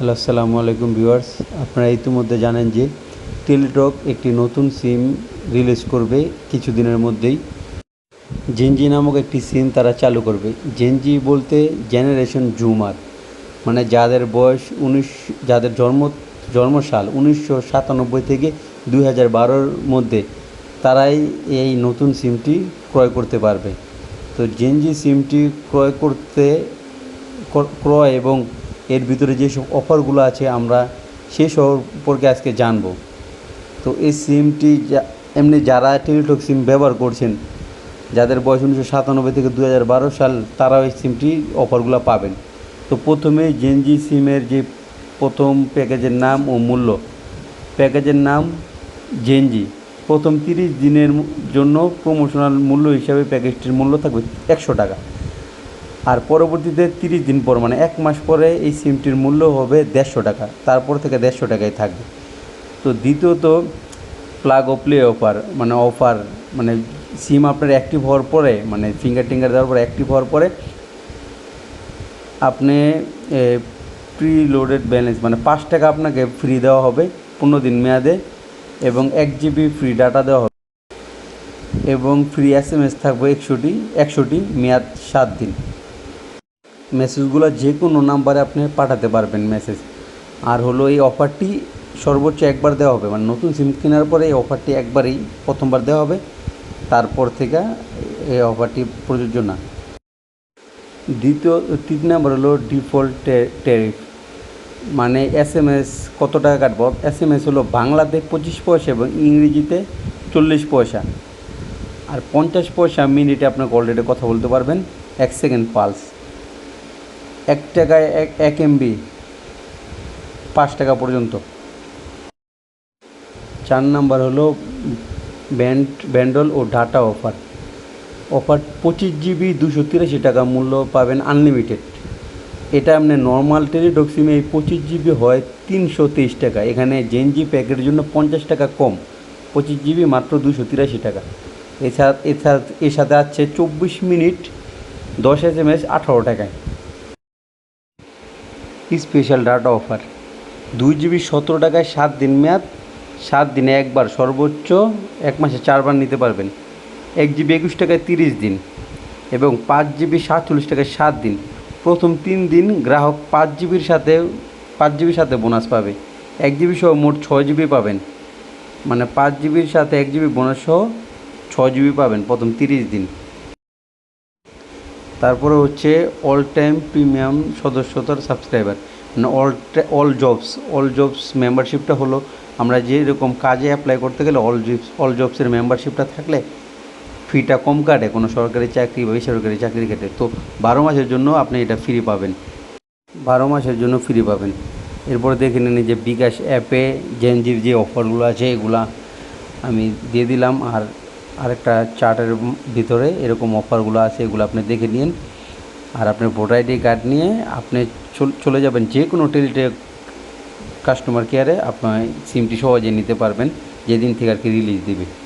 Hello, আসসালামু আলাইকুম viewers. আপনারা ইতিমধ্যে জানেন যে টেলিটক একটি নতুন সিম রিলিজ করবে কিছুদিনের মধ্যেই। জেনজি নামক একটি সিম তারা চালু করবে। জেনজি বলতে জেনারেশন জুমার মানে যাদের বয়স উনিশ, যাদের জন্ম, জন্মসাল উনিশশো সাতানব্বই থেকে দুই হাজার বারোর মধ্যে তারাই এই নতুন সিমটি ক্রয় করতে পারবে। তো জেনজি সিমটি ক্রয় করতে ক্রয় এবং এর ভিতরে যেসব অফারগুলো আছে আমরা সে সম্পর্কে আজকে জানব। তো এই সিমটি এমনি যারা টেলিটক সিম ব্যবহার করছেন, যাদের বয়স উনিশশো সাতানব্বই থেকে দু হাজার বারো সাল, তারাও এই সিমটি অফারগুলো পাবেন। তো প্রথমে জেনজি সিমের যে প্রথম প্যাকেজের নাম ও মূল্য, প্যাকেজের নাম জেনজি। প্রথম তিরিশ দিনের জন্য প্রমোশনাল মূল্য হিসাবে প্যাকেজটির মূল্য থাকবে একশো টাকা। আর পরবর্তীতে তিরিশ দিন পর মানে এক মাস পরে এই সিমটির মূল্য হবে দেড়শো টাকা। তারপর থেকে দেড়শো টাকায় থাকবে। তো দ্বিতীয়ত প্লাগ ও প্লে অফার মানে অফার মানে সিম আপনার অ্যাক্টিভ হওয়ার পরে মানে ফিঙ্গার টিঙ্গার দেওয়ার পরে অ্যাক্টিভ হওয়ার পরে আপনি প্রি লোডেড ব্যালেন্স মানে পাঁচ টাকা আপনাকে ফ্রি দেওয়া হবে পনেরো দিন মেয়াদে এবং এক জিবি ফ্রি ডাটা দেওয়া হবে এবং ফ্রি এস এম এস থাকবে একশোটি একশোটি মেয়াদ সাত দিন। মেসেজগুলো যে কোনো নাম্বারে আপনি পাঠাতে পারবেন মেসেজ আর হলো এই অফারটি সর্বোচ্চ একবার দেওয়া হবে। মানে নতুন সিম কেনার পরে এই অফারটি একবারেই প্রথমবার দেওয়া হবে। তারপর থেকে এই অফারটি প্রযোজ্য না। দ্বিতীয়, তিন নাম্বার হলো ডিফল্ট ট্যারিফ মানে এস এম এস কত টাকা কাটবো? এস এম এস হলো বাংলাতে পঁচিশ পয়সা এবং ইংরেজিতে চল্লিশ পয়সা। আর পঞ্চাশ পয়সা মিনিটে আপনাকে অলরেডি কথা বলতে পারবেন। এক সেকেন্ড পালস এক টাকায় এক এক এমবি পাঁচ টাকা পর্যন্ত। চার নাম্বার হলো ব্যান্ড, ব্যান্ডল ও ডাটা অফার। অফার পঁচিশ জিবি দুশো তিরাশি টাকা মূল্য পাবেন আনলিমিটেড। এটা আপনি নর্মাল টেলিটক সিমে এই পঁচিশ জিবি হয় তিনশো তেইশ টাকা। এখানে জেনজি প্যাকেটের জন্য পঞ্চাশ টাকা কম। পঁচিশ জিবি মাত্র দুশো তিরাশি টাকা। এছাড়া এছাড়া, এর সাথে আছে চব্বিশ মিনিট দশ এস এম এস আঠারো টাকায়। স্পেশাল ডাটা অফার দুই জিবি সতেরো টাকায় সাত দিন মেয়াদ, সাত দিনে একবার সর্বোচ্চ, এক মাসে চারবার নিতে পারবেন। এক জিবি একুশ টাকায় তিরিশ দিন এবং পাঁচ জিবি সাতচল্লিশ টাকায় সাত দিন। প্রথম তিন দিন গ্রাহক পাঁচ জিবির সাথে, পাঁচ জিবির সাথে বোনাস পাবে। এক জিবি সহ মোট ছয় জিবি পাবেন। মানে পাঁচ জিবির সাথে এক জিবি বোনাস সহ ছয় জিবি পাবেন প্রথম তিরিশ দিন। তারপরে হচ্ছে অল টাইম প্রিমিয়াম সদস্যতার সাবস্ক্রাইবার মানে all all jobs all jobs মেম্বারশিপটা হলো আমরা যেরকম কাজে অ্যাপ্লাই করতে গেলে অল জবস অল জবসের মেম্বারশিপটা থাকলে ফিটা কম কাটে কোনো সরকারি চাকরি বা বেসরকারি চাকরি কাটে তো বারো মাসের জন্য আপনি এটা ফ্রি পাবেন। বারো মাসের জন্য ফ্রি পাবেন। এরপরে দেখে নিন যে বিকাশ অ্যাপে জেনজির যে অফারগুলো আছে, এগুলা আমি দিয়ে দিলাম। আর আরেকটা চার্টের ভিতরে এরকম অফারগুলো আছে, এগুলো আপনি দেখে নিন। আর আপনি ভোটার আইডি কার্ড নিয়ে আপনি চল- যাবেন যে কোনো টেলিটেক কাস্টমার কেয়ারে আপনার সিমটি সহজে নিতে পারবেন, যেদিন থেকে আর কি রিলিজ দিবে।